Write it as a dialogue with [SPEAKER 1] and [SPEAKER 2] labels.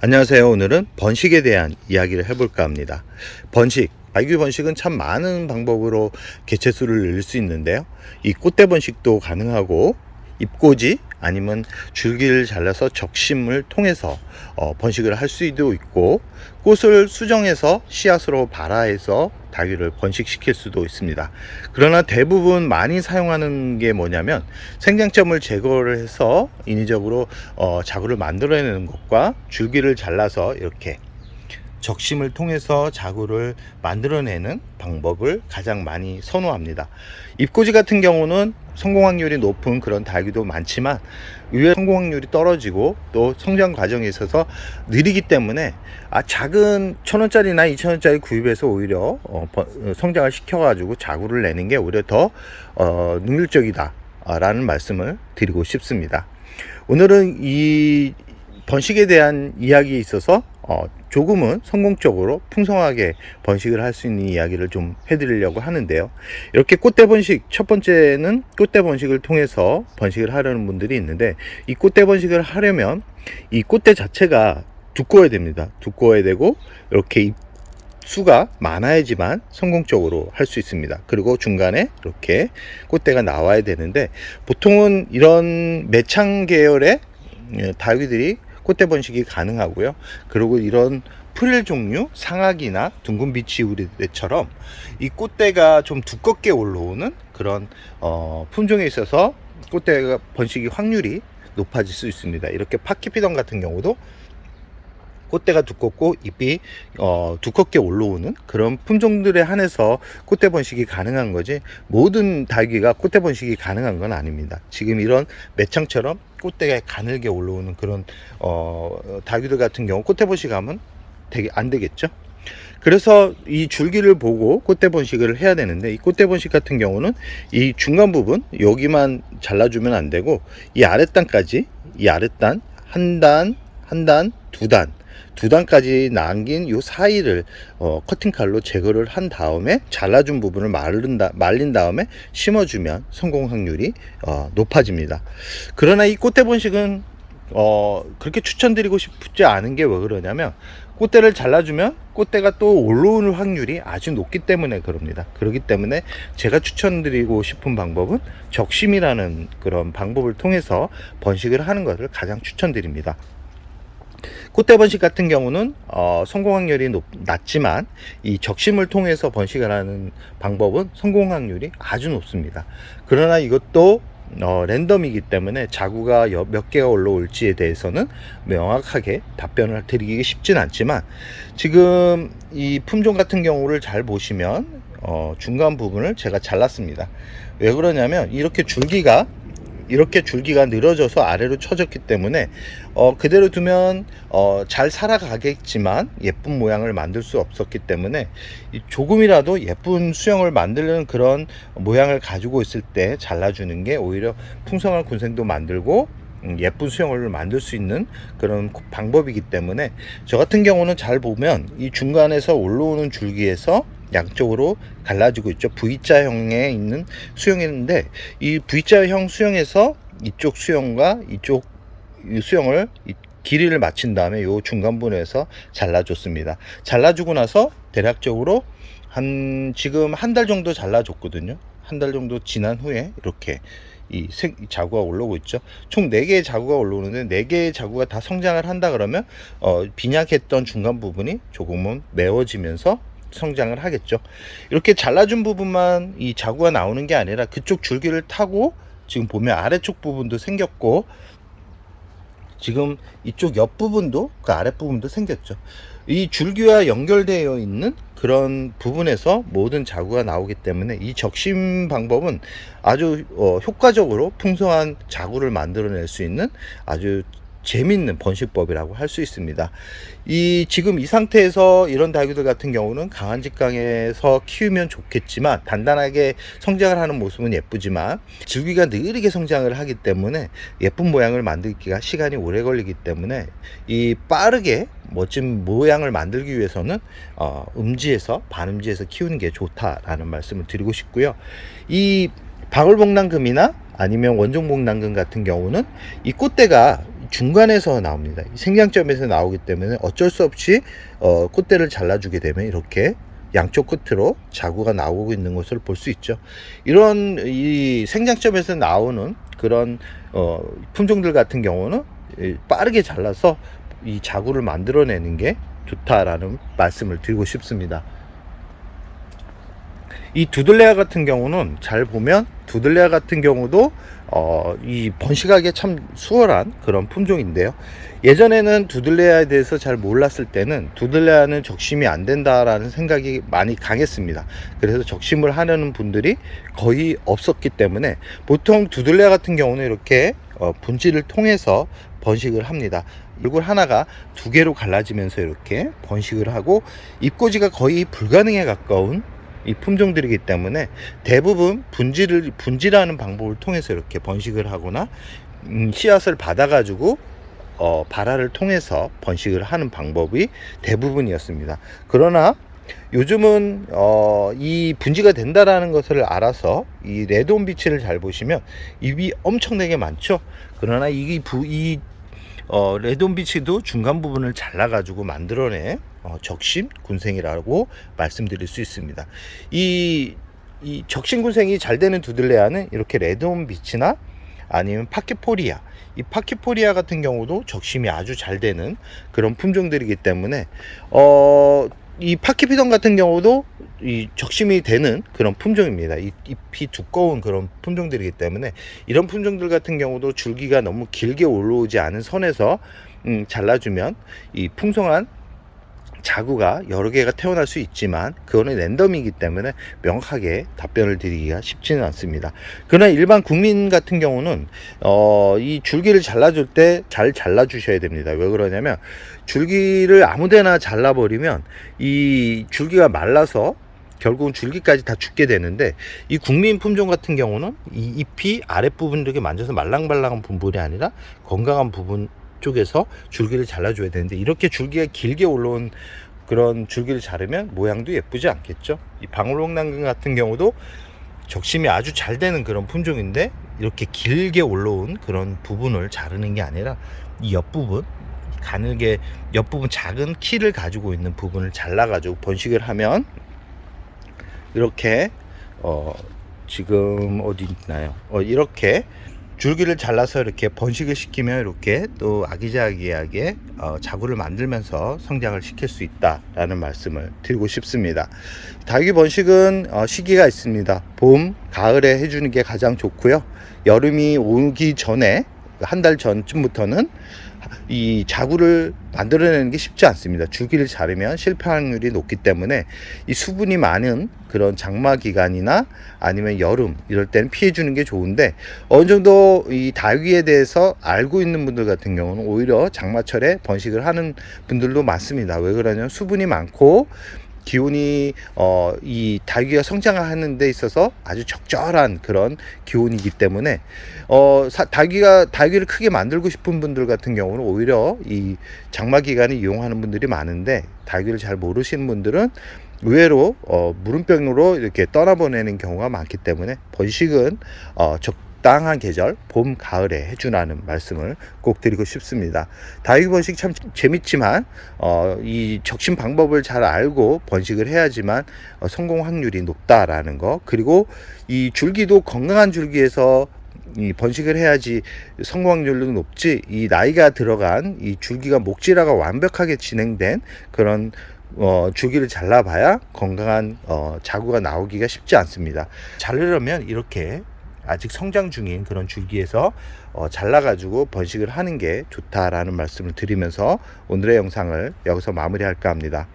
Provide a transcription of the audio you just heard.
[SPEAKER 1] 안녕하세요. 오늘은 번식에 대한 이야기를 해볼까 합니다. 번식, 알규 번식은 참 많은 방법으로 개체수를 늘릴 수 있는데요. 이 꽃대 번식도 가능하고 잎꽂이 아니면 줄기를 잘라서 적심을 통해서 어, 번식을 할 수도 있고 꽃을 수정해서 씨앗으로 발화해서 다귀를 번식시킬 수도 있습니다. 그러나 대부분 많이 사용하는 게 뭐냐면 생장점을 제거를 해서 인위적으로 어, 자구를 만들어내는 것과 줄기를 잘라서 이렇게 적심을 통해서 자구를 만들어내는 방법을 가장 많이 선호합니다. 잎꽂이 같은 경우는 성공 확률이 높은 그런 다기도 많지만 의외 성공 확률이 떨어지고 또 성장 과정에 있어서 느리기 때문에 아 작은 천 원짜리나 이천 원짜리 구입해서 오히려 어, 번- 어, 성장을 시켜가지고 자구를 내는 게 오히려 더 어, 능률적이다라는 말씀을 드리고 싶습니다. 오늘은 이 번식에 대한 이야기에 있어서 어, 조금은 성공적으로 풍성하게 번식을 할 수 있는 이야기를 좀 해드리려고 하는데요. 이렇게 꽃대 번식, 첫 번째는 꽃대 번식을 통해서 번식을 하려는 분들이 있는데, 이 꽃대 번식을 하려면 이 꽃대 자체가 두꺼워야 됩니다. 두꺼워야 되고, 이렇게 잎 수가 많아야지만 성공적으로 할 수 있습니다. 그리고 중간에 이렇게 꽃대가 나와야 되는데, 보통은 이런 매창 계열의 예, 다귀들이 꽃대 번식이 가능하고요. 그리고 이런 프릴 종류 상악이나 둥근 비치 우리대처럼 이 꽃대가 좀 두껍게 올라오는 그런 어, 품종에 있어서 꽃대가 번식이 확률이 높아질 수 있습니다. 이렇게 파키피던 같은 경우도 꽃대가 두껍고 잎이 어, 두껍게 올라오는 그런 품종들에 한해서 꽃대 번식이 가능한 거지 모든 달기가 꽃대 번식이 가능한 건 아닙니다. 지금 이런 매창처럼 꽃대가 가늘게 올라오는 그런 어, 달기들 같은 경우 꽃대 번식하면 되게 안 되겠죠. 그래서 이 줄기를 보고 꽃대 번식을 해야 되는데 이 꽃대 번식 같은 경우는 이 중간 부분 여기만 잘라주면 안 되고 이 아랫단까지 이 아랫단 한 단, 한 단, 두 단, 두 단까지 남긴 요 사이를 어, 커팅 칼로 제거를 한 다음에 잘라준 부분을 마른다, 말린 다음에 심어주면 성공 확률이 어, 높아집니다. 그러나 이 꽃대 번식은 어, 그렇게 추천드리고 싶지 않은 게 왜 그러냐면 꽃대를 잘라주면 꽃대가 또 올라오는 확률이 아주 높기 때문에 그럽니다. 그렇기 때문에 제가 추천드리고 싶은 방법은 적심이라는 그런 방법을 통해서 번식을 하는 것을 가장 추천드립니다. 꽃대 번식 같은 경우는 어, 성공 확률이 높, 낮지만 이 적심을 통해서 번식을 하는 방법은 성공 확률이 아주 높습니다. 그러나 이것도 어, 랜덤이기 때문에 자구가 여- 몇 개가 올라올지에 대해서는 명확하게 답변을 드리기 쉽진 않지만 지금 이 품종 같은 경우를 잘 보시면 어, 중간 부분을 제가 잘랐습니다. 왜 그러냐면 이렇게 줄기가 이렇게 줄기가 늘어져서 아래로 쳐졌기 때문에 어, 그대로 두면 어, 잘 살아가겠지만 예쁜 모양을 만들 수 없었기 때문에 이 조금이라도 예쁜 수영을 만들는 그런 모양을 가지고 있을 때 잘라주는 게 오히려 풍성한 군생도 만들고 음, 예쁜 수영을 만들 수 있는 그런 방법이기 때문에 저 같은 경우는 잘 보면 이 중간에서 올라오는 줄기에서 양쪽으로 갈라지고 있죠. V자형에 있는 수영인데 이 V자형 수영에서 이쪽 수영과 이쪽 이 길이를 맞춘 다음에 요 중간 부분에서 잘라줬습니다. 잘라주고 나서 대략적으로 한 지금 한 달 정도 잘라줬거든요. 한 달 정도 지난 후에 이렇게 이 자구가 올라오고 있죠. 총 4개의 자구가 올라오는데 4개의 자구가 다 성장을 한다 그러면 어, 빈약했던 중간 부분이 조금은 메워지면서 성장을 하겠죠. 이렇게 잘라준 부분만 이 자구가 나오는 게 아니라 그쪽 줄기를 타고 지금 보면 아래쪽 부분도 생겼고 지금 이쪽 옆 부분도 그 아랫 부분도 생겼죠. 이 줄기와 연결되어 있는 그런 부분에서 모든 자구가 나오기 때문에 이 적심 방법은 아주 어, 효과적으로 풍성한 자구를 만들어낼 수 있는 아주 재밌는 번식법이라고 할 수 있습니다. 이 지금 이 상태에서 이런 다육이들 같은 경우는 강한 직강에서 키우면 좋겠지만 단단하게 성장을 하는 모습은 예쁘지만 줄기가 느리게 성장을 하기 때문에 예쁜 모양을 만들기가 시간이 오래 걸리기 때문에 이 빠르게 멋진 모양을 만들기 위해서는 어, 음지에서 반음지에서 키우는 게 좋다라는 말씀을 드리고 싶고요. 이 방울복랑금이나 아니면 원종복랑금 같은 경우는 이 꽃대가 중간에서 나옵니다. 이 생장점에서 나오기 때문에 어쩔 수 없이 어, 꽃대를 잘라주게 되면 이렇게 양쪽 끝으로 자구가 나오고 있는 것을 볼 수 있죠. 이런 이 생장점에서 나오는 그런 어, 품종들 같은 경우는 이 빠르게 잘라서 이 자구를 만들어내는 게 좋다라는 말씀을 드리고 싶습니다. 이 두들레아 같은 경우는 잘 보면 두들레아 같은 경우도 어, 이 번식하기 참 수월한 그런 품종인데요. 예전에는 두들레아에 대해서 잘 몰랐을 때는 두들레아는 적심이 안 된다라는 생각이 많이 강했습니다. 그래서 적심을 하려는 분들이 거의 없었기 때문에 보통 두들레아 같은 경우는 이렇게 어, 분지를 통해서 번식을 합니다. 얼굴 하나가 두 개로 갈라지면서 이렇게 번식을 하고 입꼬지가 거의 불가능에 가까운 이 품종들이기 때문에 대부분 분지를 분지라는 방법을 통해서 이렇게 번식을 하거나 음, 씨앗을 받아가지고 어, 발화를 통해서 번식을 하는 방법이 대부분이었습니다. 그러나 요즘은 어, 이 분지가 된다라는 것을 알아서 이 레드온 비치를 잘 보시면 입이 엄청나게 많죠. 그러나 이, 부, 이 어, 레드온 비치도 중간 부분을 잘라가지고 만들어낸 어, 적심 군생이라고 말씀드릴 수 있습니다. 이, 이 적심 군생이 잘 되는 두들레아는 이렇게 레드온 비치나 아니면 파키포리아 이 파키포리아 같은 경우도 적심이 아주 잘 되는 그런 품종들이기 때문에 어, 이 파키피던 같은 경우도 이 적심이 되는 그런 품종입니다. 이 잎이 두꺼운 그런 품종들이기 때문에 이런 품종들 같은 경우도 줄기가 너무 길게 올라오지 않은 선에서 음, 잘라주면 이 풍성한 자구가 여러 개가 태어날 수 있지만 그거는 랜덤이기 때문에 명확하게 답변을 드리기가 쉽지는 않습니다. 그러나 일반 국민 같은 경우는 어, 이 줄기를 잘라줄 때 잘 잘라주셔야 됩니다. 왜 그러냐면 줄기를 아무데나 잘라버리면 이 줄기가 말라서 결국은 줄기까지 다 죽게 되는데 이 국민 품종 같은 경우는 이 잎이 아랫부분 이렇게 만져서 말랑말랑한 부분이 아니라 건강한 부분 쪽에서 줄기를 잘라줘야 되는데 이렇게 줄기가 길게 올라온 그런 줄기를 자르면 모양도 예쁘지 않겠죠 이 방울홍당근 같은 경우도 적심이 아주 잘 되는 그런 품종인데 이렇게 길게 올라온 그런 부분을 자르는 게 아니라 이 옆부분 가늘게 옆부분 작은 키를 가지고 있는 부분을 잘라 가지고 번식을 하면 이렇게 어 지금 어디 있나요? 어 이렇게 줄기를 잘라서 이렇게 번식을 시키면 이렇게 또 아기자기하게 어, 자구를 만들면서 성장을 시킬 수 있다라는 말씀을 드리고 싶습니다. 다육이 번식은 어, 시기가 있습니다. 봄, 가을에 해주는 게 가장 좋고요. 여름이 오기 전에 한 달 전쯤부터는 이 자구를 만들어내는 게 쉽지 않습니다. 줄기를 자르면 실패 확률이 높기 때문에 이 수분이 많은 그런 장마 기간이나 아니면 여름 이럴 때는 피해 주는 게 좋은데 어느 정도 이 다육이에 대해서 알고 있는 분들 같은 경우는 오히려 장마철에 번식을 하는 분들도 많습니다. 왜 그러냐면 수분이 많고 기온이 어, 이 다육이가 성장하는 데 있어서 아주 적절한 그런 기온이기 때문에 어, 사, 다육이가 다육이를 크게 만들고 싶은 분들 같은 경우는 오히려 이 장마 기간에 이용하는 분들이 많은데 다육이를 잘 모르시는 분들은 의외로 어, 물음병으로 이렇게 떠나보내는 경우가 많기 때문에 번식은 어, 적 당한 계절 봄 가을에 해주라는 말씀을 꼭 드리고 싶습니다. 다육이 번식 참 재밌지만 어, 이 적심 방법을 잘 알고 번식을 해야지만 어, 성공 확률이 높다라는 거 그리고 이 줄기도 건강한 줄기에서 이 번식을 해야지 성공 확률도 높지 이 나이가 들어간 이 줄기가 목질화가 완벽하게 진행된 그런 어, 줄기를 잘라봐야 건강한 어, 자구가 나오기가 쉽지 않습니다. 자르려면 이렇게 아직 성장 중인 그런 줄기에서 어, 잘라가지고 번식을 하는 게 좋다라는 말씀을 드리면서 오늘의 영상을 여기서 마무리할까 합니다.